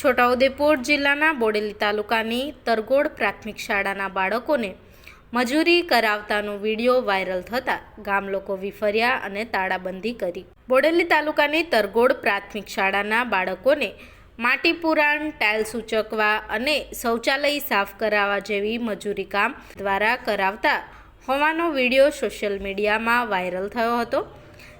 છોટાઉદેપુર જિલ્લાના બોડેલી તાલુકાની તરગોડ પ્રાથમિક શાળાના બાળકોને મજૂરી કરાવતાનો વીડિયો વાયરલ થતાં ગામ લોકો વિફર્યા અને તાળાબંધી કરી. બોડેલી તાલુકાની તરગોડ પ્રાથમિક શાળાના બાળકોને માટી પુરાણ, ટાઇલ્સ સૂચકવા અને શૌચાલય સાફ કરાવવા જેવી મજૂરી કામ દ્વારા કરાવતા હોવાનો વીડિયો સોશિયલ મીડિયામાં વાયરલ થયો હતો.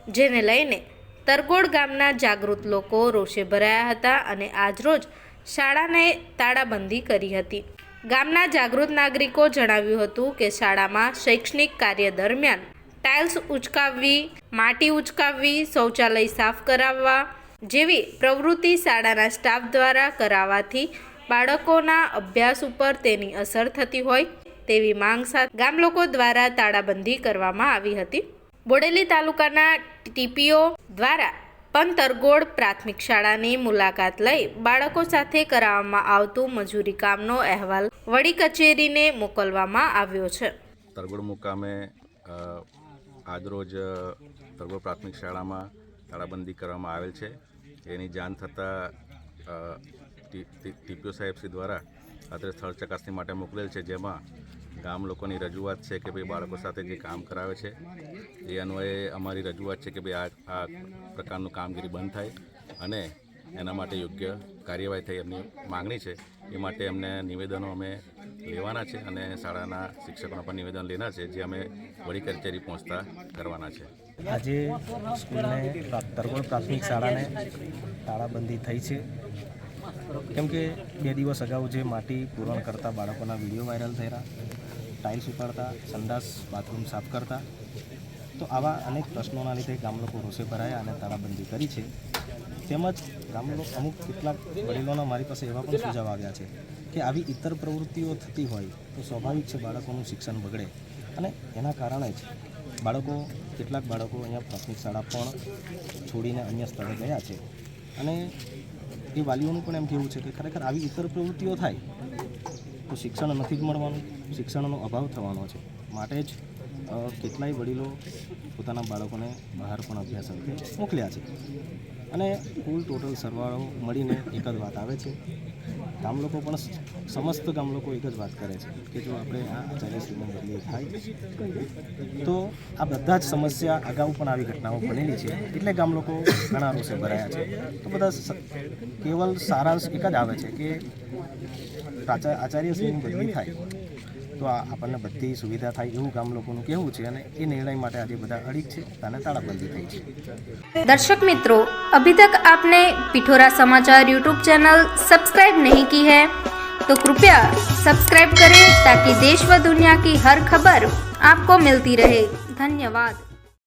જેને લઈને તરગોડ ગામના જાગૃત લોકો રોષે ભરાયા હતા અને આજરોજ શાળાને તાળાબંધી કરી હતી. ગામના જાગૃત નાગરિકો જણાવ્યું હતું કે શાળામાં શૈક્ષણિક કાર્ય દરમિયાન ટાઇલ્સ ઉચકાવવી, માટી ઉચકાવવી, શૌચાલય સાફ કરાવવા જેવી પ્રવૃત્તિ શાળાના સ્ટાફ દ્વારા કરાવવાથી બાળકોના અભ્યાસ ઉપર તેની અસર થતી હોય તેવી માંગ સાથે ગામ લોકો દ્વારા તાળાબંધી કરવામાં આવી હતી. બોડેલી તાલુકાના ટીપીઓ દ્વારા પંતરગોડ પ્રાથમિક શાળાની મુલાકાત લઈ બાળકો સાથે કરાવવામાં આવતું મજૂરી કામનો અહેવાલ વડી કચેરીને મોકલવામાં આવ્યો છે. તરગોડ મુકામે આજરોજ તરગોડ પ્રાથમિક શાળામાં તાળાબંધી કરવામાં આવેલ છે. એની જાણ થતાં ટીપીઓ સાહેબશ્રી દ્વારા અત્રે સ્થળ ચકાસણી માટે મોકલેલ છે, જેમાં ગામ લોકોની રજૂઆત છે કે ભાઈ બાળકો સાથે જે કામ કરાવે છે, એ અન્વયે અમારી રજૂઆત છે કે ભાઈ આ આ પ્રકારનું કામગીરી બંધ થાય અને એના માટે યોગ્ય કાર્યવાહી થઈ એમની માગણી છે. એ માટે એમને નિવેદનો અમે લેવાના છે અને શાળાના શિક્ષકોના પણ નિવેદન લેના છે, જે અમે વડી કચેરી પહોંચતા કરવાના છે. આજે સ્કૂલને પ્રા- પ્રાથમિક શાળાને તાળાબંધી થઈ છે. કેમ કે બે દિવસ અગાઉ જે માટી પૂરણ કરતા બાળકોના વીડિયો વાયરલ થયા ટાઇલ્સ ઉપાડતા, સંડાસ, બાથરૂમ સાફ કરતા, તો આવા અનેક પ્રશ્નોના લીધે ગામ લોકો રોષે ભરાયા અને તાળાબંધી કરી છે. તેમજ ગામ અમુક કેટલાક વડીલોના મારી પાસે એવા પણ સુઝાવ આવ્યા છે કે આવી ઇતર પ્રવૃત્તિઓ થતી હોય તો સ્વાભાવિક છે બાળકોનું શિક્ષણ બગડે. અને એના કારણે જ બાળકો, કેટલાક બાળકો અહીંયા પ્રાથમિક શાળા પણ છોડીને અન્ય સ્થળે ગયા છે. અને એ વાલીઓનું પણ એમ કહેવું છે કે ખરેખર આવી ઇતર પ્રવૃત્તિઓ થાય, તો શિક્ષણ નથી જ મળવાનું. શિક્ષણનો અભાવ થવાનો છે. માટે જ કેટલાય વડીલો પોતાના બાળકોને બહાર પણ અભ્યાસ અર્થે મોકલ્યા છે. અને કુલ ટોટલ સરવાળો મળીને એક જ વાત આવે છે. ગામ લોકો પણ સમસ્ત ગામ લોકો એક જ વાત કરે છે કે જો આપણે આ આચાર્યશ્રીને બદલી થાય, તો આ બધા જ સમસ્યા અગાઉ પણ આવી ઘટનાઓ બનેલી છે. એટલે ગામ લોકો ઘણા રોષે ભરાયા છે. તો બધા કેવલ સારાંશ એક જ આવે છે કે આચાર્ય શ્રીની બદલી થાય. તો આ આપણને બધી સુવિધા થાય એવું ગામ લોકોનું કહેવું છે અને એ નિર્ણય માટે આજે બધા અડીક છે અને તાળાબંધી થઈ છે दर्शक मित्रों अभी तक आपने पिठोरा समाचार यूट्यूब चैनल सब्सक्राइब नहीं की है तो कृपया सब्सक्राइब करें ताकि देश व दुनिया की हर खबर आपको मिलती रहे धन्यवाद